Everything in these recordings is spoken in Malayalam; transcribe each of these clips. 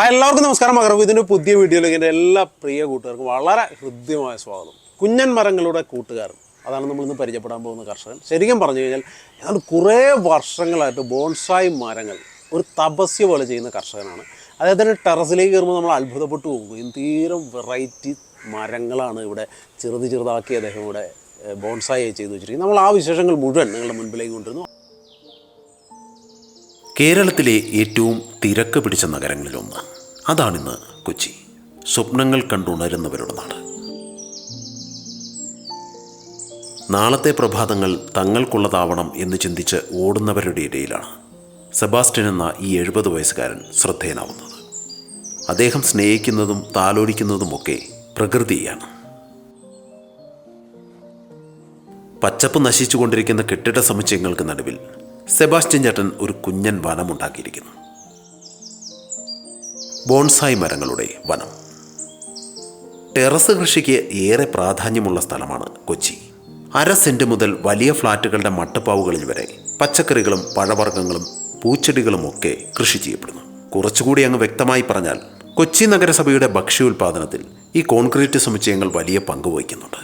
ഹായ് എല്ലാവർക്കും നമസ്കാരം. മകർവ് ഇതിന്റെ പുതിയ വീഡിയോയിലേക്ക് എന്റെ എല്ലാ പ്രിയ കൂട്ടുകാർക്കും വളരെ ഹൃദ്യമായ സ്വാഗതം. കുഞ്ഞൻ മരങ്ങളുടെ കൂട്ടുകാരൻ. അതാണ് നമ്മൾ ഇന്ന് പരിചയപ്പെടാൻ പോകുന്ന കർഷകൻ. ശരിക്കും പറഞ്ഞു കഴിഞ്ഞാൽ ഏതാണ്ട് കുറേ വർഷങ്ങളായിട്ട് ബോൺസായി മരങ്ങൾ ഒരു തപസ്യ പോലെ ചെയ്യുന്ന കർഷകനാണ്. അദ്ദേഹത്തിന്റെ ടെറസിലേക്ക് കയറുമ്പോൾ നമ്മൾ അത്ഭുതപ്പെട്ടു പോകും തീരം വെറൈറ്റി മരങ്ങളാണ് ഇവിടെ ചെറുത് ചെറുതാക്കി അദ്ദേഹം ഇവിടെ ബോൺസായി ചെയ്തു വെച്ചിരിക്കുന്നത്. നമ്മൾ ആ വിശേഷങ്ങൾ മുഴുവൻ നിങ്ങളുടെ മുൻപിലേക്ക് കൊണ്ടുവരുന്നു. കേരളത്തിലെ ഏറ്റവും തിരക്ക് പിടിച്ച നഗരങ്ങളിലൊന്ന്. അതാണിന്ന് കൊച്ചി. സ്വപ്നങ്ങൾ കണ്ടുണരുന്നവരുടെ നാട്. നാളത്തെ പ്രഭാതങ്ങൾ തങ്ങൾക്കുള്ളതാവണം എന്ന് ചിന്തിച്ച് ഓടുന്നവരുടെ ഇടയിലാണ് സെബാസ്റ്റ്യൻ എന്ന ഈ എഴുപത് വയസ്സുകാരൻ ശ്രദ്ധേയനാവുന്നത്. അദ്ദേഹം സ്നേഹിക്കുന്നതും താലോലിക്കുന്നതുമൊക്കെ പ്രകൃതിയാണ് പച്ചപ്പ് നശിച്ചുകൊണ്ടിരിക്കുന്ന കെട്ടിട സമുച്ചയങ്ങൾക്ക് നടുവിൽ സെബാസ്റ്റ്യൻ ചേട്ടൻ ഒരു കുഞ്ഞൻ വനമുണ്ടാക്കിയിരിക്കുന്നു ബോൺസായി മരങ്ങളുടെ വനം. ടെറസ് കൃഷിക്ക് ഏറെ പ്രാധാന്യമുള്ള സ്ഥലമാണ് കൊച്ചി. അര സെന്റ് മുതൽ വലിയ ഫ്ലാറ്റുകളുടെ മട്ടുപ്പാവുകളിൽ വരെ പച്ചക്കറികളും പഴവർഗങ്ങളും പൂച്ചെടികളും ഒക്കെ കൃഷി ചെയ്യപ്പെടുന്നു. കുറച്ചുകൂടി അങ്ങ് വ്യക്തമായി പറഞ്ഞാൽ കൊച്ചി നഗരസഭയുടെ ഭക്ഷ്യോൽപാദനത്തിൽ ഈ കോൺക്രീറ്റ് സമുച്ചയങ്ങൾ വലിയ പങ്ക് വഹിക്കുന്നുണ്ട്.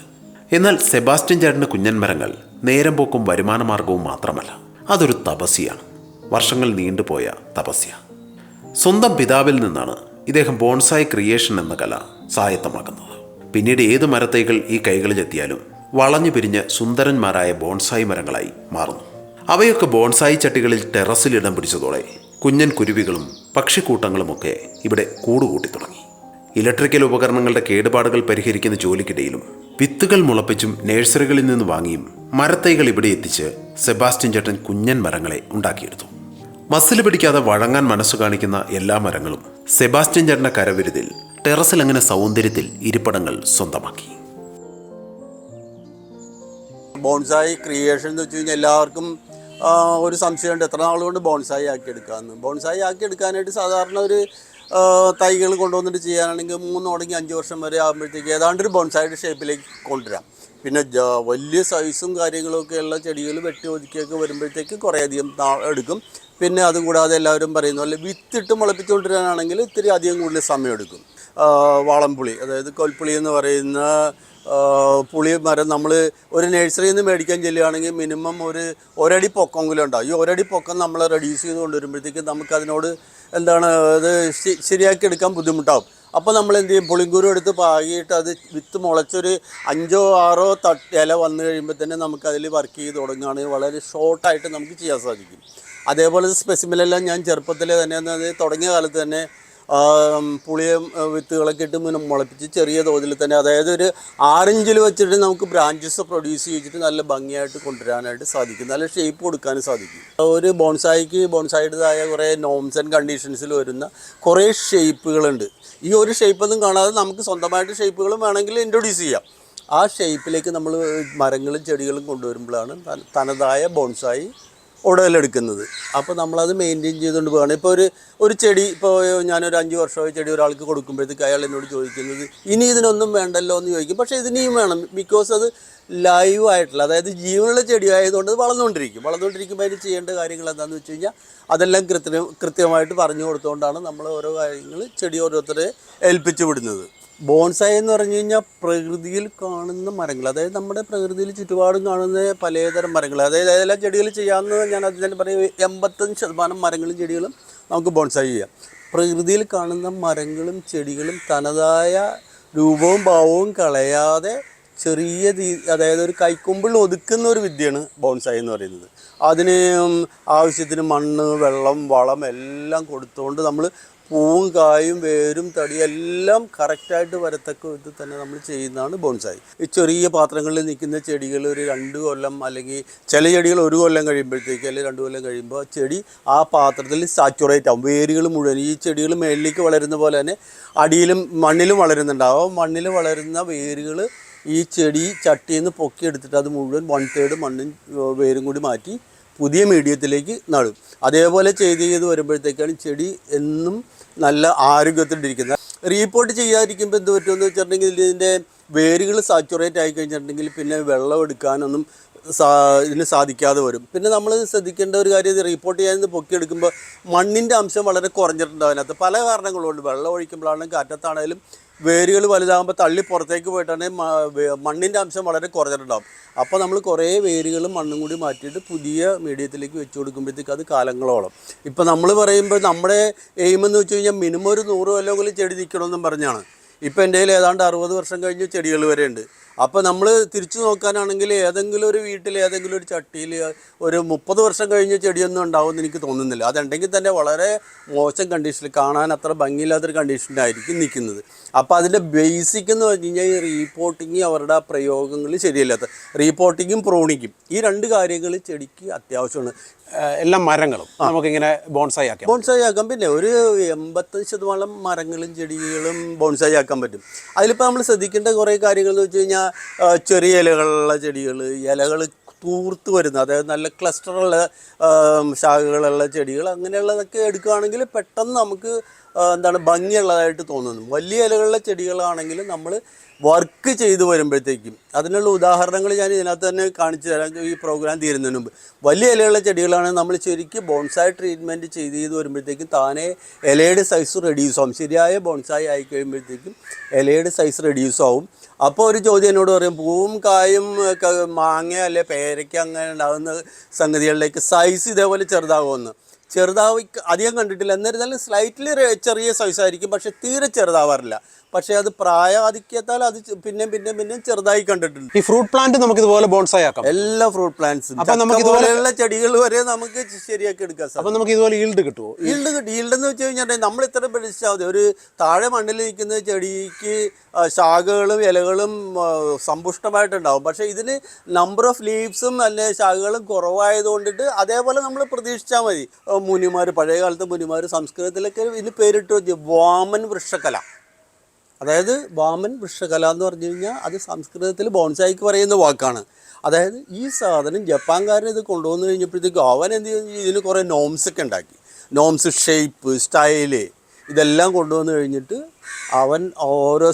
എന്നാൽ സെബാസ്റ്റ്യൻ ചേട്ടന്റെ കുഞ്ഞൻ മരങ്ങൾ നേരം പോക്കും വരുമാന മാർഗവും മാത്രമല്ല. അതൊരു തപസ്യയാണ് വർഷങ്ങൾ നീണ്ടുപോയ തപസ്യ. സ്വന്തം പിതാവിൽ നിന്നാണ് ഇദ്ദേഹം ബോൺസായി ക്രിയേഷൻ എന്ന കല സായത്തമാക്കുന്നത്. പിന്നീട് ഏത് മരത്തൈകൾ ഈ കൈകളിലെത്തിയാലും വളഞ്ഞു പിരിഞ്ഞ് സുന്ദരന്മാരായ ബോൺസായി മരങ്ങളായി മാറുന്നു. അവയൊക്കെ ബോൺസായി ചട്ടികളിൽ ടെറസിൽ ഇടം പിടിച്ചതോടെ കുഞ്ഞൻ കുരുവികളും പക്ഷിക്കൂട്ടങ്ങളുമൊക്കെ ഇവിടെ കൂടുകൂട്ടി തുടങ്ങി. ഇലക്ട്രിക്കൽ ഉപകരണങ്ങളുടെ കേടുപാടുകൾ പരിഹരിക്കുന്ന ജോലിക്കിടയിലും വിത്തുകൾ മുളപ്പിച്ചും നഴ്സറികളിൽ നിന്ന് വാങ്ങിയും മരത്തൈകൾ ഇവിടെ എത്തിച്ച് സെബാസ്റ്റ്യൻ ചേട്ടൻ കുഞ്ഞൻ മരങ്ങളെ ഉണ്ടാക്കിയെടുത്തു. മസിൽ പിടിക്കാതെ വഴങ്ങാൻ മനസ്സ് കാണിക്കുന്ന എല്ലാ മരങ്ങളും സെബാസ്റ്റ്യൻ ചേട്ടന്റെ കരവിരുതിൽ ടെറസിൽ അങ്ങനെ സൗന്ദര്യത്തിൽ ഇരിപ്പിടങ്ങൾ സ്വന്തമാക്കി. ബോൺസായി ക്രിയേഷൻ എന്ന് വെച്ച് കഴിഞ്ഞാൽ എല്ലാവർക്കും ഒരു സംശയമുണ്ട് എത്ര നാൾ കൊണ്ട് ബോൺസായി ആക്കി എടുക്കാമെന്ന് ബോൺസായി ആക്കി എടുക്കാനായിട്ട് സാധാരണ ഒരു തൈകൾ കൊണ്ടുവന്നിട്ട് ചെയ്യാനാണെങ്കിൽ മൂന്ന് തുടങ്ങി അഞ്ച് വർഷം വരെ ആകുമ്പോഴത്തേക്ക് ഏതാണ്ട് ഒരു ബോൺസായിയുടെ ഷേപ്പിലേക്ക് കൊണ്ടുവരാം. പിന്നെ വലിയ സൈസും കാര്യങ്ങളൊക്കെ ഉള്ള ചെടികൾ വെട്ടി ഒതുക്കിയൊക്കെ വരുമ്പോഴത്തേക്ക് കുറേയധികം എടുക്കും. പിന്നെ അതുകൂടാതെ എല്ലാവരും പറയുന്ന പോലെ വിത്തിട്ട് മുളപ്പിച്ചുകൊണ്ടിരാനാണെങ്കിൽ ഇത്തിരി അധികം കൂടുതൽ സമയമെടുക്കും വാളംപുളി അതായത് കൊൽപ്പുളി എന്ന് പറയുന്ന പുളി മരം നമ്മൾ ഒരു നഴ്സറിയിൽ നിന്ന് മേടിക്കാൻ ചെല്ലുകയാണെങ്കിൽ മിനിമം ഒരു ഒരടി പൊക്കമെങ്കിലും ഉണ്ടാവും. ഈ ഒരടി പൊക്കം നമ്മൾ റെഡ്യൂസ് ചെയ്ത് കൊണ്ടുവരുമ്പോഴത്തേക്ക് നമുക്ക് അതിനോട് എന്താണ് അത് ശരിയാക്കി എടുക്കാൻ ബുദ്ധിമുട്ടാവും. അപ്പോൾ നമ്മൾ എന്ത് ചെയ്യും? പുളിങ്കൂരും എടുത്ത് പാകിയിട്ട് അത് വിത്ത് മുളച്ചൊരു അഞ്ചോ ആറോ തട്ട് ഇല വന്നു കഴിയുമ്പോൾ തന്നെ നമുക്ക് അതിൽ വർക്ക് ചെയ്ത് തുടങ്ങുകയാണെങ്കിൽ വളരെ ഷോർട്ടായിട്ട് നമുക്ക് ചെയ്യാൻ സാധിക്കും. അതേപോലെ സ്പെസിമിലെല്ലാം ഞാൻ ചെറുപ്പത്തിലെ തന്നെ തുടങ്ങിയ കാലത്ത് തന്നെ പുളിയും വിത്തുകളൊക്കെ ഇട്ട് മുന- മുളപ്പിച്ച് ചെറിയ തോതിൽ തന്നെ അതായത് ഒരു ആറിഞ്ചിൽ വെച്ചിട്ട് നമുക്ക് ബ്രാഞ്ചസ് പ്രൊഡ്യൂസ് ചെയ്തിട്ട് നല്ല ഭംഗിയായിട്ട് കൊണ്ടുവരാനായിട്ട് സാധിക്കും. നല്ല ഷേപ്പ് കൊടുക്കാനും സാധിക്കും. ഒരു ബോൺസായിക്ക് ബോൺസായിട്ടതായ കുറേ നോംസ് ആൻഡ് കണ്ടീഷൻസിൽ വരുന്ന കുറേ ഷേപ്പുകളുണ്ട് ഈ ഒരു ഷേപ്പൊന്നും കാണാതെ നമുക്ക് സ്വന്തമായിട്ട് ഷേപ്പുകളും വേണമെങ്കിൽ ഇൻട്രൊഡ്യൂസ് ചെയ്യാം. ആ ഷേപ്പിലേക്ക് നമ്മൾ മരങ്ങളും ചെടികളും കൊണ്ടുവരുമ്പോഴാണ് തനതായ ബോൺസായി ഉടലെടുക്കുന്നത്. അപ്പോൾ നമ്മളത് മെയിന്റെയിൻ ചെയ്തുകൊണ്ട് പോകണം ഇപ്പോൾ ഒരു ഒരു ചെടി ഇപ്പോൾ ഞാനൊരു അഞ്ച് വർഷമായി ചെടി ഒരാൾക്ക് കൊടുക്കുമ്പോഴത്തേക്ക് അയാൾ എന്നോട് ചോദിക്കുന്നത് ഇനി ഇതിനൊന്നും വേണ്ടല്ലോ എന്ന് ചോദിക്കും. പക്ഷേ ഇതിനിയും വേണം. ബിക്കോസ് അത് ലൈവ് ആയിട്ടുള്ള അതായത് ജീവനുള്ള ചെടി ആയതുകൊണ്ട് അത് വളർന്നുകൊണ്ടിരിക്കും. വളർന്നുകൊണ്ടിരിക്കുമ്പോൾ അതിന് ചെയ്യേണ്ട കാര്യങ്ങൾ എന്താണെന്ന് വെച്ച് കഴിഞ്ഞാൽ അതെല്ലാം കൃത്യം കൃത്യമായിട്ട് പറഞ്ഞു കൊടുത്തുകൊണ്ടാണ് നമ്മൾ ഓരോ കാര്യങ്ങൾ ചെടി ഓരോരുത്തരെ ഏൽപ്പിച്ചു വിടുന്നത്. ബോൺസായി എന്ന് പറഞ്ഞു കഴിഞ്ഞാൽ പ്രകൃതിയിൽ കാണുന്ന മരങ്ങൾ. അതായത് നമ്മുടെ പ്രകൃതിയിൽ ചുറ്റുപാടും കാണുന്ന പലതരം മരങ്ങൾ. അതായത് ഏതെല്ലാം ചെടികൾ ചെയ്യാമെന്ന് ഞാൻ അതിൽ തന്നെ പറയും. എൺപത്തഞ്ച് ശതമാനം മരങ്ങളും ചെടികളും നമുക്ക് ബോൺസായി ചെയ്യാം. പ്രകൃതിയിൽ കാണുന്ന മരങ്ങളും ചെടികളും തനതായ രൂപവും ഭാവവും കളയാതെ ചെറിയ രീ അതായത് ഒരു കൈക്കൊമ്പിൾ ഒതുക്കുന്ന ഒരു വിദ്യയാണ് ബോൺസായി എന്ന് പറയുന്നത്. അതിന് ആവശ്യത്തിന് മണ്ണ് വെള്ളം വളം എല്ലാം കൊടുത്തുകൊണ്ട് നമ്മൾ പൂവും കായും വേരും തടിയും എല്ലാം കറക്റ്റായിട്ട് വരത്തക്ക വിധത്തിൽ തന്നെ നമ്മൾ ചെയ്യുന്നതാണ് ബോൺസായി. ഈ ചെറിയ പാത്രങ്ങളിൽ നിൽക്കുന്ന ചെടികൾ ഒരു രണ്ട് കൊല്ലം അല്ലെങ്കിൽ ചില ചെടികൾ ഒരു കൊല്ലം കഴിയുമ്പോഴത്തേക്ക് അല്ലെങ്കിൽ രണ്ട് കൊല്ലം കഴിയുമ്പോൾ ചെടി ആ പാത്രത്തിൽ സാച്ചുറേറ്റ് ആവും. വേരുകൾ മുഴുവൻ. ഈ ചെടികൾ മേളിലേക്ക് വളരുന്ന പോലെ തന്നെ അടിയിലും മണ്ണിലും വളരുന്നുണ്ടാവും. മണ്ണിൽ വളരുന്ന വേരുകൾ ഈ ചെടി ചട്ടിയിൽ നിന്ന് പൊക്കിയെടുത്തിട്ട് അത് മുഴുവൻ വൺ തേർഡ് മണ്ണും വേരും കൂടി മാറ്റി പുതിയ മീഡിയത്തിലേക്ക് നടും. അതേപോലെ ചെയ്ത് ചെയ്ത് വരുമ്പോഴത്തേക്കാണ് ചെടി എന്നും നല്ല ആരോഗ്യത്തിലിരിക്കുന്നത് റീപോർട്ട് ചെയ്യാതിരിക്കുമ്പോൾ എന്ത് പറ്റുമെന്ന് വെച്ചിട്ടുണ്ടെങ്കിൽ ഇതിന്റെ വേരുകൾ സാച്ചുറേറ്റ് ആയി കഴിഞ്ഞിട്ടുണ്ടെങ്കിൽ പിന്നെ വെള്ളം എടുക്കാനൊന്നും സാ ഇതിന് സാധിക്കാതെ വരും. പിന്നെ നമ്മൾ ശ്രദ്ധിക്കേണ്ട ഒരു കാര്യം ഇത് റിപ്പോർട്ട് ചെയ്യാൻ പൊക്കിയെടുക്കുമ്പോൾ മണ്ണിന്റെ അംശം വളരെ കുറഞ്ഞിട്ടുണ്ട് അതിനകത്ത് പല കാരണങ്ങളുണ്ട്. വെള്ളം ഒഴിക്കുമ്പോഴാണെങ്കിലും കാറ്റത്താണെങ്കിലും വേരുകൾ വലുതാകുമ്പോൾ തള്ളി പുറത്തേക്ക് പോയിട്ടാണ് മണ്ണിന്റെ അംശം വളരെ കുറഞ്ഞിട്ടുണ്ടാകും അപ്പോൾ നമ്മൾ കുറേ വേരുകളും മണ്ണും കൂടി മാറ്റിയിട്ട് പുതിയ മീഡിയത്തിലേക്ക് വെച്ച് കൊടുക്കുമ്പോഴത്തേക്ക് അത് കാലങ്ങളോളം. ഇപ്പോൾ നമ്മൾ പറയുമ്പോൾ നമ്മുടെ എയിം എന്ന് വെച്ച് കഴിഞ്ഞാൽ മിനിമം ഒരു നൂറ് കൊല്ലമെങ്കിലും ചെടി നിൽക്കണമെന്നും പറഞ്ഞാണ്. ഇപ്പോൾ എന്റെ കയ്യിൽ ഏതാണ്ട് അറുപത് വർഷം കഴിഞ്ഞ് ചെടികൾ വരെ ഉണ്ട് അപ്പോൾ നമ്മൾ തിരിച്ചു നോക്കാനാണെങ്കിൽ ഏതെങ്കിലും ഒരു വീട്ടിൽ ഏതെങ്കിലും ഒരു ചട്ടിയിൽ ഒരു മുപ്പത് വർഷം കഴിഞ്ഞ ചെടിയൊന്നും ഉണ്ടാവുമെന്ന് എനിക്ക് തോന്നുന്നില്ല. അതുണ്ടെങ്കിൽ തന്നെ വളരെ മോശം കണ്ടീഷനിൽ കാണാൻ അത്ര ഭംഗിയില്ലാത്തൊരു കണ്ടീഷനിലായിരിക്കും നിൽക്കുന്നത് അപ്പോൾ അതിന്റെ ബേസിക് എന്ന് പറഞ്ഞു കഴിഞ്ഞാൽ ഈ റീപോർട്ടിങ് അവരുടെ പ്രയോഗങ്ങൾ ശരിയല്ലാത്ത റീപോർട്ടിങ്ങും പ്രോണിക്കും ഈ രണ്ട് കാര്യങ്ങൾ ചെടിക്ക് അത്യാവശ്യമാണ്. എല്ലാം മരങ്ങളും നമുക്കിങ്ങനെ ബോൺസായി ആക്കാം ബോൺസായി ആക്കാം പിന്നെ ഒരു എൺപത്തഞ്ച് ശതമാനം മരങ്ങളും ചെടികളും ബോൺസായി ആക്കാൻ പറ്റും. അതിലിപ്പോൾ നമ്മൾ ശ്രദ്ധിക്കേണ്ട കുറേ കാര്യങ്ങൾ എന്ന് വെച്ച് കഴിഞ്ഞാൽ ചെറിയ ഇലകളുള്ള ചെടികൾ ഇലകൾ തൂർത്ത് വരുന്ന അതായത് നല്ല ക്ലസ്റ്ററുള്ള ശാഖകളുള്ള ചെടികൾ അങ്ങനെയുള്ളതൊക്കെ എടുക്കുകയാണെങ്കിൽ പെട്ടെന്ന് നമുക്ക് എന്താണ് ഭംഗിയുള്ളതായിട്ട് തോന്നുന്നു. വലിയ ഇലകളുള്ള ചെടികളാണെങ്കിൽ നമ്മൾ വർക്ക് ചെയ്തു വരുമ്പോഴത്തേക്കും അതിനുള്ള ഉദാഹരണങ്ങൾ ഞാൻ ഇതിനകത്ത് തന്നെ കാണിച്ചു തരാം. ഈ പ്രോഗ്രാം തീരുന്നതിന് മുമ്പ്. വലിയ ഇലയുള്ള ചെടികളാണ് നമ്മൾ ശരിക്കും ബോൺസായി ട്രീറ്റ്മെന്റ് ചെയ്ത് ചെയ്ത് വരുമ്പോഴത്തേക്കും താനേ ഇലയുടെ സൈസ് റെഡ്യൂസ് ആവും. ശരിയായ ബോൺസായി ആയി കഴിയുമ്പോഴത്തേക്കും ഇലയുടെ സൈസ് റെഡ്യൂസ് ആവും. അപ്പോൾ ഒരു ചോദ്യം എന്നോട് പറയും പൂവും കായും മാങ്ങ അല്ലെ പേരയ്ക്ക അങ്ങനെ ഉണ്ടാകുന്ന സംഗതികളിലേക്ക് സൈസ് ഇതേപോലെ ചെറുതാകുമെന്ന്? ചെറുതാവ് അധികം കണ്ടിട്ടില്ല. എന്നിരുന്നാലും സ്ലൈറ്റ്ലി ചെറിയ സൈസ് ആയിരിക്കും പക്ഷെ തീരെ ചെറുതാവാറില്ല. പക്ഷേ അത് പ്രായാധിക്യത്താൽ അത് പിന്നെ പിന്നെയും പിന്നെ പിന്നെയും ചെറുതായി കണ്ടിട്ടുണ്ട്. ഈ ഫ്രൂട്ട് പ്ലാന്റ് നമുക്ക് ഇതുപോലെ ബോൺസായി ആക്കാം എല്ലാ ഫ്രൂട്ട് പ്ലാന്റ്സും. അപ്പൊ നമുക്ക് ഇതുപോലെ- പോലെയുള്ള ചെടികൾ വരെ നമുക്ക് ശരിയാക്കി എടുക്കാം അപ്പൊ നമുക്ക് ഇതുപോലെ ഈൽഡ് കിട്ടുമോ ഈൽഡ് കിട്ടും. ഈൽഡ് എന്ന് വെച്ച് കഴിഞ്ഞാൽ നമ്മൾ ഇത്ര പിടിച്ചാൽ മതി. ഒരു താഴെ മണ്ണിൽ നിൽക്കുന്ന ചെടിക്ക് ശാഖകളും ഇലകളും സമ്പുഷ്ടമായിട്ടുണ്ടാവും. പക്ഷേ ഇതിന് നമ്പർ ഓഫ് ലീവ്സും അല്ലെ ശാഖകളും കുറവായതുകൊണ്ടിട്ട് അതേപോലെ നമ്മൾ പ്രതീക്ഷിച്ചാൽ മതി. മുനിമാർ പഴയ കാലത്ത് മുനിമാർ സംസ്കൃതത്തിലൊക്കെ ഇതിന് പേരിട്ട് വാമൻ വൃക്ഷകല അതായത് വാമൻ വൃക്ഷകല എന്ന് പറഞ്ഞു കഴിഞ്ഞാൽ അത് സംസ്കൃതത്തിൽ ബോൺസായിക്ക് പറയുന്ന വാക്കാണ്. അതായത് ഈ സാധനം ജപ്പാൻകാരൻ ഇത് കൊണ്ടുവന്നു കഴിഞ്ഞപ്പോഴത്തേക്കും അവൻ എന്ത് ചെയ്തു? ഇതിന് കുറേ നോംസ് ഒക്കെ ഉണ്ടാക്കി. നോംസ് ഷേപ്പ് സ്റ്റൈൽ ഇതെല്ലാം കൊണ്ടുവന്നു കഴിഞ്ഞിട്ട് അവൻ ഓരോ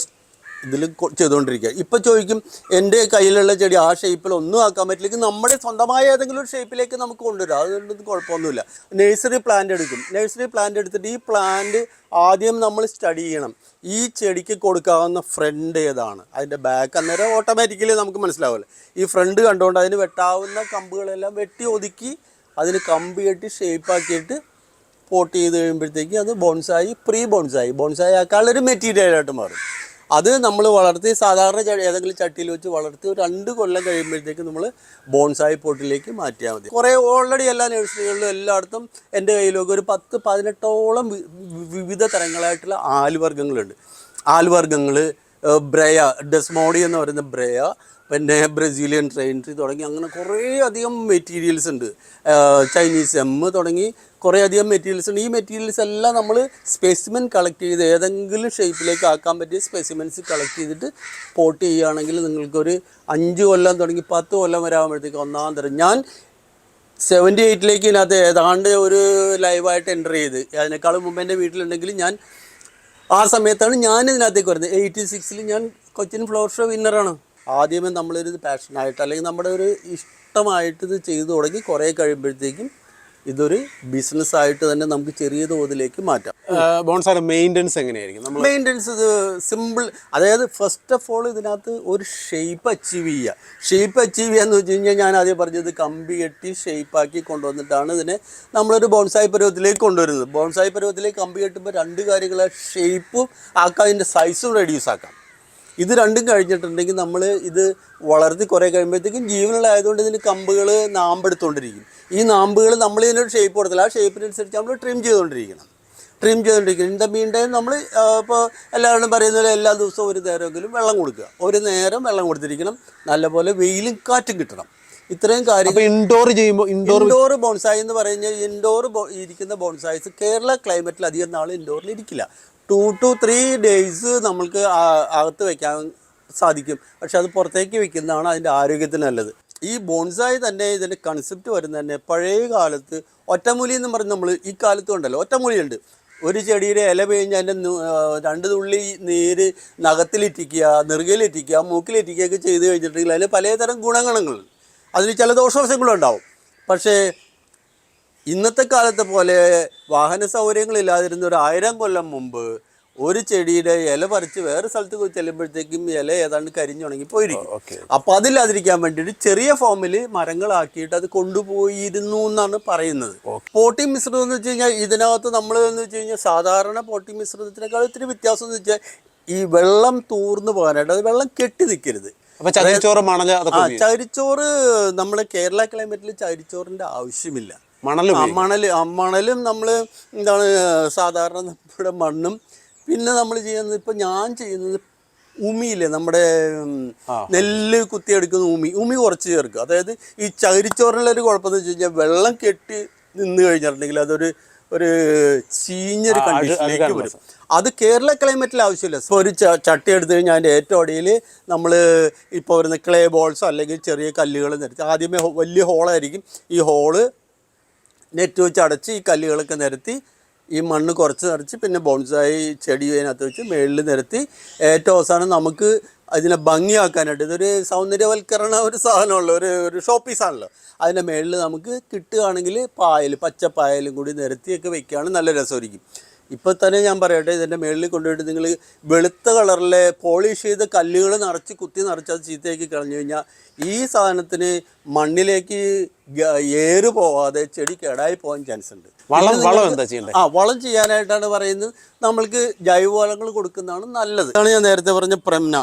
ഇതിൽ ചെയ്തുകൊണ്ടിരിക്കുക. ഇപ്പം ചോദിക്കും എന്റെ കയ്യിലുള്ള ചെടി ആ ഷേപ്പിൽ ഒന്നും ആക്കാൻ പറ്റില്ലെങ്കിൽ നമ്മുടെ സ്വന്തമായ ഏതെങ്കിലും ഒരു ഷേപ്പിലേക്ക് നമുക്ക് കൊണ്ടുവരാം. അതുകൊണ്ടൊന്നും കുഴപ്പമൊന്നുമില്ല. നഴ്സറി പ്ലാന്റ് എടുക്കും. നഴ്സറി പ്ലാന്റ് എടുത്തിട്ട് ഈ പ്ലാന്റ് ആദ്യം നമ്മൾ സ്റ്റഡി ചെയ്യണം. ഈ ചെടിക്ക് കൊടുക്കാവുന്ന ഫ്രണ്ട് ഏതാണ്? അതിന്റെ ബാക്ക് അന്നേരം ഓട്ടോമാറ്റിക്കലി നമുക്ക് മനസ്സിലാവില്ല ഈ ഫ്രണ്ട് കണ്ടുകൊണ്ട് അതിന് വെട്ടാവുന്ന കമ്പുകളെല്ലാം വെട്ടി ഒതുക്കി അതിന് കമ്പ് കെട്ടി ഷേപ്പാക്കിയിട്ട് പോട്ട് ചെയ്ത് കഴിയുമ്പോഴത്തേക്ക് അത് ബോൺസായി പ്രീ ബോൺസായി ബോൺസായി ആക്കാനുള്ള ഒരു മെറ്റീരിയലായിട്ട് മാറും. അത് നമ്മൾ വളർത്തി സാധാരണ ഏതെങ്കിലും ചട്ടിയിൽ വെച്ച് വളർത്തി ഒരു രണ്ട് കൊല്ലം കഴിയുമ്പോഴത്തേക്ക് നമ്മൾ ബോൺസായി പോട്ടിലേക്ക് മാറ്റിയാൽ മതി. കുറേ ഓൾറെഡി എല്ലാ നഴ്സറികളിലും എല്ലായിടത്തും എന്റെ കയ്യിലൊക്കെ ഒരു പത്ത് പതിനെട്ടോളം വിവിധ തരങ്ങളായിട്ടുള്ള ആൽവർഗങ്ങളുണ്ട്. ആൽവർഗങ്ങൾ ബ്രയ ഡെസ്മോഡി എന്ന് പറയുന്ന ബ്രയ പിന്നെ ബ്രസീലിയൻ ട്രെയിൻട്രി തുടങ്ങി അങ്ങനെ കുറേ അധികം മെറ്റീരിയൽസ് ഉണ്ട്. ചൈനീസ് എം തുടങ്ങി കുറേ അധികം മെറ്റീരിയൽസ് ഉണ്ട്. ഈ മെറ്റീരിയൽസ് എല്ലാം നമ്മൾ സ്പെസിമെൻ കളക്ട് ചെയ്ത് ഏതെങ്കിലും ഷേപ്പിലേക്ക് ആക്കാൻ പറ്റിയ സ്പെസിമെൻസ് കളക്ട് ചെയ്തിട്ട് പോട്ട് ചെയ്യുകയാണെങ്കിൽ നിങ്ങൾക്കൊരു അഞ്ച് കൊല്ലം തുടങ്ങി പത്ത് കൊല്ലം വരെ ആകുമ്പോഴത്തേക്ക് ഒന്നാം തരം. ഞാൻ സെവന്റി എയ്റ്റിലേക്ക് ഇതിനകത്ത് ഏതാണ്ട് ഒരു ലൈവായിട്ട് എന്റർ ചെയ്ത്. അതിനേക്കാളും മുമ്പ് എന്റെ വീട്ടിലുണ്ടെങ്കിൽ ഞാൻ ആ സമയത്താണ് ഞാൻ ഇതിനകത്തേക്ക് വരുന്നത്. എയ്റ്റി സിക്സിൽ ഞാൻ കൊച്ചിൻ ഫ്ലവർ ഷോ വിന്നറാണ് ആദ്യമേ നമ്മളൊരു പാഷനായിട്ട് അല്ലെങ്കിൽ നമ്മുടെ ഒരു ഇഷ്ടമായിട്ട് ഇത് ചെയ്തു തുടങ്ങി കുറേ കഴിയുമ്പോഴത്തേക്കും ഇതൊരു ബിസിനസ് ആയിട്ട് തന്നെ നമുക്ക് ചെറിയ തോതിലേക്ക് മാറ്റാം. ബോൺസായുടെ മെയിന്റെനൻസ് എങ്ങനെയായിരിക്കും? നമ്മൾ മെയിന്റെനൻസ് ഇത് സിമ്പിൾ അതായത് ഫസ്റ്റ് ഓഫ് ഓൾ ഇതിനകത്ത് ഒരു ഷേപ്പ് അച്ചീവ് ചെയ്യുക. ഷേപ്പ് അച്ചീവ് ചെയ്യുക എന്ന് വെച്ച് കഴിഞ്ഞാൽ ഞാൻ ആദ്യം പറഞ്ഞത് കമ്പി കെട്ടി ഷേപ്പാക്കി കൊണ്ടുവന്നിട്ടാണ് ഇതിനെ നമ്മളൊരു ബോൺസായി പരുവത്തിലേക്ക് കൊണ്ടുവരുന്നത്. ബോൺസായി പരുവത്തിലേക്ക് കമ്പി കെട്ടുമ്പോൾ രണ്ട് കാര്യങ്ങളെ ഷേപ്പും ആക്കാം അതിന്റെ സൈസും റെഡ്യൂസ് ആക്കാം. ഇത് രണ്ടും കഴിഞ്ഞിട്ടുണ്ടെങ്കിൽ നമ്മൾ ഇത് വളർത്തി കുറേ കഴിയുമ്പോഴത്തേക്കും ജീവനുള്ളതായതുകൊണ്ട് ഇതിന് കമ്പുകൾ നാമ്പെടുത്തുകൊണ്ടിരിക്കും ഈ നാമ്പുകൾ നമ്മൾ ഇതിനൊരു ഷേപ്പ് കൊടുത്തില്ല ആ ഷേപ്പിനനുസരിച്ച് നമ്മൾ ട്രിം ചെയ്തുകൊണ്ടിരിക്കണം. ട്രിം ചെയ്തുകൊണ്ടിരിക്കണം. ഇൻ ദ മീൻ ടൈം നമ്മൾ ഇപ്പോൾ എല്ലാവരും പറയുന്ന പോലെ എല്ലാ ദിവസവും ഒരു നേരമെങ്കിലും വെള്ളം കൊടുക്കുക. ഒരു നേരം വെള്ളം കൊടുത്തിരിക്കണം. നല്ലപോലെ വെയിലും കാറ്റും കിട്ടണം. ഇത്രയും കാര്യം ഇൻഡോർ ചെയ്യുമ്പോൾ ഇൻഡോർ ഇൻഡോർ ബോൺസായി എന്ന് പറഞ്ഞാൽ ഇൻഡോർ ഇരിക്കുന്ന ബോൺസായിസ് കേരള ക്ലൈമറ്റിൽ അധികം നാൾ ഇൻഡോറിൽ ഇരിക്കില്ല. ടു ടു ത്രീ ഡേയ്സ് നമ്മൾക്ക് അകത്ത് വെക്കാൻ സാധിക്കും. പക്ഷെ അത് പുറത്തേക്ക് വെക്കുന്നതാണ് അതിന്റെ ആരോഗ്യത്തിന് നല്ലത്. ഈ ബോൺസായി തന്നെ ഇതിന്റെ കൺസെപ്റ്റ് വരുന്നത് തന്നെ പഴയ കാലത്ത് ഒറ്റമൂലി എന്ന് പറഞ്ഞ് നമ്മൾ ഈ കാലത്തും ഉണ്ടല്ലോ ഒറ്റമൂലിയുണ്ട്. ഒരു ചെടിയുടെ ഇല പിഴിഞ്ഞ് അതിന്റെ രണ്ട് തുള്ളി നീര് നഖത്തിലിറ്റിക്കുക നെറുകയിലിറ്റിക്കുക മൂക്കിലിറ്റിക്കുക ഒക്കെ ചെയ്ത് കഴിഞ്ഞിട്ടുണ്ടെങ്കിൽ അതിന് പലതരം ഗുണഗണങ്ങളുണ്ട് അതിന് ചില ദോഷവശങ്ങളും ഉണ്ടാവും. പക്ഷേ ഇന്നത്തെ കാലത്തെ പോലെ വാഹന സൗകര്യങ്ങളില്ലാതിരുന്ന ഒരു ആയിരം കൊല്ലം മുമ്പ് ഒരു ചെടിയുടെ ഇല പറിച്ച് വേറെ സ്ഥലത്ത് ചെല്ലുമ്പോഴത്തേക്കും ഇല ഏതാണ്ട് കരിഞ്ഞുണങ്ങി പോയിരിക്കും. അപ്പൊ അപ്പോൾ അതില്ലാതിരിക്കാൻ വേണ്ടിയിട്ട് ചെറിയ ഫോമിൽ മരങ്ങളാക്കിയിട്ട് അത് കൊണ്ടുപോയിരുന്നു എന്നാണ് പറയുന്നത്. പോട്ടി മിശ്രിതം എന്ന് വെച്ച് കഴിഞ്ഞാൽ ഇതിനകത്ത് നമ്മൾ എന്ന് വെച്ച് കഴിഞ്ഞാൽ സാധാരണ പോട്ടി മിശ്രിതത്തിനേക്കാൾ ഇത്തിരി വ്യത്യാസം എന്ന് വെച്ചാൽ ഈ വെള്ളം തൂർന്നു പോകാനായിട്ട് അത് വെള്ളം കെട്ടി നിൽക്കരുത്. ചരിച്ചോറ് അതൊക്കെ നമ്മുടെ കേരള ക്ലൈമറ്റിൽ ചരിച്ചോറിന്റെ ആവശ്യമില്ല. മണൽ ആ മണലും നമ്മൾ എന്താണ് സാധാരണ നമ്മുടെ മണ്ണും പിന്നെ നമ്മൾ ചെയ്യുന്നത് ഇപ്പം ഞാൻ ചെയ്യുന്നത് ഉമിയില്ലേ നമ്മുടെ നെല്ല് കുത്തിയെടുക്കുന്ന ഉമി ഉമി കുറച്ച് ചേർക്കുക. അതായത് ഈ ചകിരിച്ചോറിനുള്ളൊരു കുഴപ്പമെന്ന് വെച്ച് കഴിഞ്ഞാൽ വെള്ളം കെട്ടി നിന്ന് കഴിഞ്ഞിട്ടുണ്ടെങ്കിൽ അതൊരു ഒരു ചീഞ്ഞൊരു കണ്ടീഷനിലേക്ക് വരും. അത് കേരള ക്ലൈമറ്റിൽ ആവശ്യമില്ല. ഇപ്പോൾ ഒരു ചട്ടി എടുത്തു കഴിഞ്ഞാൽ അതിന്റെ ഏറ്റവും അടിയിൽ നമ്മൾ ഇപ്പോൾ വരുന്ന ക്ലേ ബോൾസോ അല്ലെങ്കിൽ ചെറിയ കല്ലുകൾ നിരത്തി ആദ്യമേ വലിയ ഹോളായിരിക്കും ഈ ഹോൾ നെറ്റ് വെച്ച് അടച്ച് ഈ കല്ലുകളൊക്കെ നിരത്തി ഈ മണ്ണ് കുറച്ച് നിറച്ച് പിന്നെ ബോൺസായി ചെടി അതിനകത്ത് വെച്ച് മേളിൽ നിരത്തി. ഏറ്റവും അവസാനം നമുക്ക് അതിനെ ഭംഗിയാക്കാനായിട്ട് ഇതൊരു സൗന്ദര്യവൽക്കരണ ഒരു സാധനമുള്ള ഒരു ഒരു ഷോ പീസാണല്ലോ അതിന്റെ മേളിൽ നമുക്ക് കിട്ടുകയാണെങ്കിൽ പായൽ പച്ച പായലും കൂടി നിരത്തിയൊക്കെ വെക്കുകയാണെങ്കിൽ നല്ല രസമായിരിക്കും. ഇപ്പോൾ തന്നെ ഞാൻ പറയട്ടെ ഇതിന്റെ മേളിൽ കൊണ്ടുപോയിട്ട് നിങ്ങൾ വെളുത്ത കളറിലെ പോളിഷ് ചെയ്ത കല്ലുകൾ നിറച്ച് കുത്തി നിറച്ച് അത് ചീത്തയാക്കി കളഞ്ഞു കഴിഞ്ഞാൽ ഈ സാധനത്തിന് മണ്ണിലേക്ക് ഏറ് പോവാതെ ചെടി കേടായി പോകാൻ ചാൻസ് ഉണ്ട് വളം വളം എന്താ ആ വളം ചെയ്യാനായിട്ടാണ് പറയുന്നത്. നമ്മൾക്ക് ജൈവവളങ്ങൾ കൊടുക്കുന്നതാണ് നല്ലത്. ഇതാണ് ഞാൻ നേരത്തെ പറഞ്ഞ പ്രംന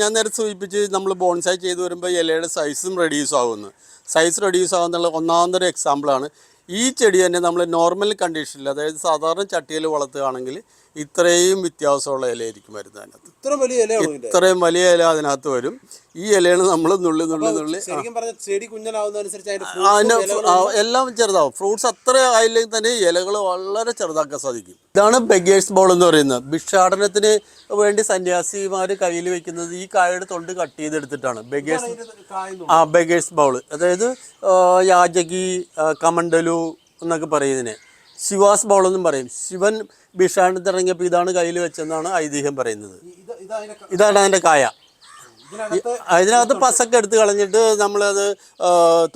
ഞാൻ നേരത്തെ സൂചിപ്പിച്ച് നമ്മൾ ബോൺസായി ചെയ്ത് വരുമ്പോൾ ഇലയുടെ സൈസും റെഡ്യൂസ് ആകുന്നു സൈസ് റെഡ്യൂസ് ആകുന്നുള്ള ഒന്നാമതൊരു എക്സാമ്പിളാണ് ഈ ചെടി തന്നെ നമ്മൾ നോർമൽ കണ്ടീഷനിൽ അതായത് സാധാരണ ചട്ടിയിൽ വളർത്തുകയാണെങ്കിൽ ഇത്രയും വ്യത്യാസമുള്ള ഇലയായിരിക്കും വരുന്നത് അതിനകത്ത്. ഇത്ര വലിയ ഇല ഇത്രയും വലിയ ഇല അതിനകത്ത് വരും. ഈ ഇലയാണ് നമ്മൾ നുള്ളി നുള്ളി നുള്ളി ചെടി കുഞ്ഞനാവുന്നതനുസരിച്ച് എല്ലാം ചെറുതാവും. ഫ്രൂട്ട്സ് അത്ര ആയില്ലെങ്കിൽ തന്നെ ഇലകൾ വളരെ ചെറുതാക്കാൻ സാധിക്കും. ഇതാണ് ബെഗേഴ്സ് ബോൾ എന്ന് പറയുന്നത്. ഭിക്ഷാടനത്തിന് വേണ്ടി സന്യാസിമാർ കയ്യിൽ വെക്കുന്നത് ഈ കായയുടെ തൊണ്ട് കട്ട് ചെയ്തെടുത്തിട്ടാണ്. ബെഗേഴ്സ് ആ ബെഗേഴ്സ് ബോൾ അതായത് യാജകി കമണ്ടലു എന്നൊക്കെ പറയുന്നതിനെ. ശിവാസ് ബൗൾ എന്നും പറയും. ശിവൻ ഭിക്ഷാടനത്തിന് ഇറങ്ങിയപ്പോൾ ഇതാണ് കയ്യിൽ വെച്ചെന്നാണ് ഐതിഹ്യം പറയുന്നത്. ഇതാണ് അതിന്റെ കായ. അതിനകത്ത് പസൊക്കെ എടുത്ത് കളഞ്ഞിട്ട് നമ്മളത്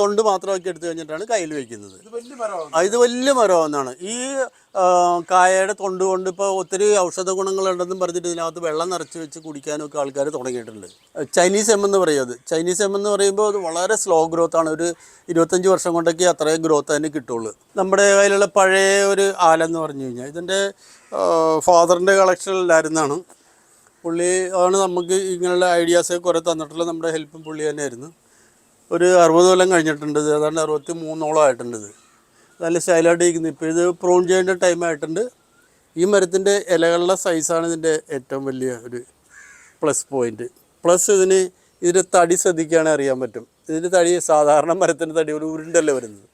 തൊണ്ട് മാത്രമൊക്കെ എടുത്ത് കഴിഞ്ഞിട്ടാണ് കയ്യിൽ വെക്കുന്നത്. ഇത് വലിയ വലിയ മരമാണെന്നാണ്. ഈ കായയുടെ തൊണ്ട് കൊണ്ട് ഇപ്പോൾ ഒത്തിരി ഔഷധ ഗുണങ്ങളുണ്ടെന്നും പറഞ്ഞിട്ട് ഇതിനകത്ത് വെള്ളം നിറച്ച് വെച്ച് കുടിക്കാനൊക്കെ ആൾക്കാർ തുടങ്ങിയിട്ടുണ്ട്. ചൈനീസ് എം എന്ന് പറയുന്നത് ചൈനീസ് എം എന്ന് പറയുമ്പോൾ അത് വളരെ സ്ലോ ഗ്രോത്ത് ആണ്. ഒരു ഇരുപത്തഞ്ച് വർഷം കൊണ്ടൊക്കെ അത്രയും ഗ്രോത്ത് തന്നെ കിട്ടുള്ളൂ. നമ്മുടെ കയ്യിലുള്ള പഴയ ഒരു ആലെന്ന് പറഞ്ഞു കഴിഞ്ഞാൽ ഇതിന്റെ ഫാദറിന്റെ കളക്ഷനിലായിരുന്നാണ് പുള്ളി ആണ് നമുക്ക് ഇങ്ങനെയുള്ള ഐഡിയാസ് കുറേ തന്നിട്ടുള്ള നമ്മുടെ ഹെൽപ്പും പുള്ളി തന്നെയായിരുന്നു. ഒരു അറുപത് കൊല്ലം കഴിഞ്ഞിട്ടുണ്ട് ഏതാണ്ട് അറുപത്തി മൂന്നോളം ആയിട്ടുണ്ട് ഇത്. നല്ല സ്റ്റൈലായിട്ട് ഇരിക്കുന്നത് ഇപ്പോൾ ഇത് പ്രോൺ ചെയ്യേണ്ട ടൈം ആയിട്ടുണ്ട്. ഈ മരത്തിന്റെ ഇലകളുടെ സൈസാണ് ഇതിന്റെ ഏറ്റവും വലിയ ഒരു പ്ലസ് പോയിന്റ് പ്ലസ് ഇതിന് ഇതിന്റെ തടി ശ്രദ്ധിക്കുകയാണെങ്കിൽ അറിയാൻ പറ്റും. ഇതിന്റെ തടി സാധാരണ മരത്തിന്റെ തടി ഒരു ഉരുണ്ടല്ലേ വരുന്നത്?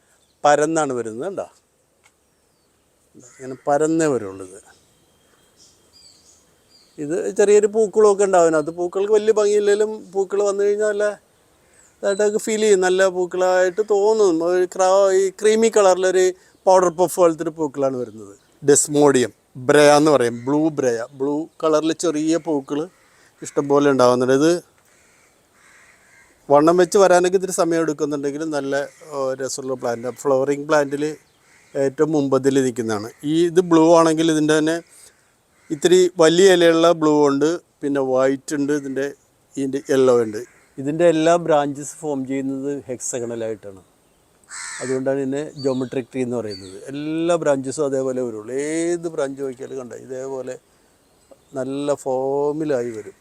പരന്നാണ് വരുന്നത്. കണ്ടോ? ഇങ്ങനെ പരന്നേ വരുള്ളൂ ഇത്. ഇത് ചെറിയൊരു പൂക്കളൊക്കെ ഉണ്ടാവും. അത് പൂക്കൾക്ക് വലിയ ഭംഗിയില്ലെങ്കിലും പൂക്കൾ വന്നു കഴിഞ്ഞാൽ നല്ല ഇതായിട്ടൊക്കെ ഫീൽ ചെയ്യും. നല്ല പൂക്കളായിട്ട് തോന്നും. ഒരു ഈ ക്രീമി കളറിലൊരു പൗഡർ പഫ് പോലത്തെ ഒരു പൂക്കളാണ് വരുന്നത്. ഡെസ്മോഡിയം ബ്രയ എന്ന് പറയും. ബ്ലൂ ബ്രയ ബ്ലൂ കളറിൽ ചെറിയ പൂക്കൾ ഇഷ്ടംപോലെ ഉണ്ടാകുന്നുണ്ട് ഇത് വണ്ണം വെച്ച് വരാനൊക്കെ ഇത്തിരി സമയം എടുക്കുന്നുണ്ടെങ്കിലും നല്ല രസമുള്ള പ്ലാന്റ് ഫ്ലവറിങ് പ്ലാന്റിൽ ഏറ്റവും മുമ്പതിൽ നിൽക്കുന്നതാണ്. ഈ ഇത് ബ്ലൂ ആണെങ്കിൽ ഇതിന്റെ തന്നെ ഇത്തിരി വലിയ ഇലയുള്ള ബ്ലൂ ഉണ്ട് പിന്നെ വൈറ്റ് ഉണ്ട് ഇതിന്റെ ഇതിന്റെ യെല്ലോ ഉണ്ട്. ഇതിന്റെ എല്ലാ ബ്രാഞ്ചസ് ഫോം ചെയ്യുന്നത് ഹെക്സഗണലായിട്ടാണ് അതുകൊണ്ടാണ് ഇതിനെ ജോമെട്രിക് ട്രീ എന്ന് പറയുന്നത്. എല്ലാ ബ്രാഞ്ചസും അതേപോലെ വരുള്ളൂ. ഏത് ബ്രാഞ്ച് നോക്കിയാലും കണ്ട ഇതേപോലെ നല്ല ഫോമിലായി വരും.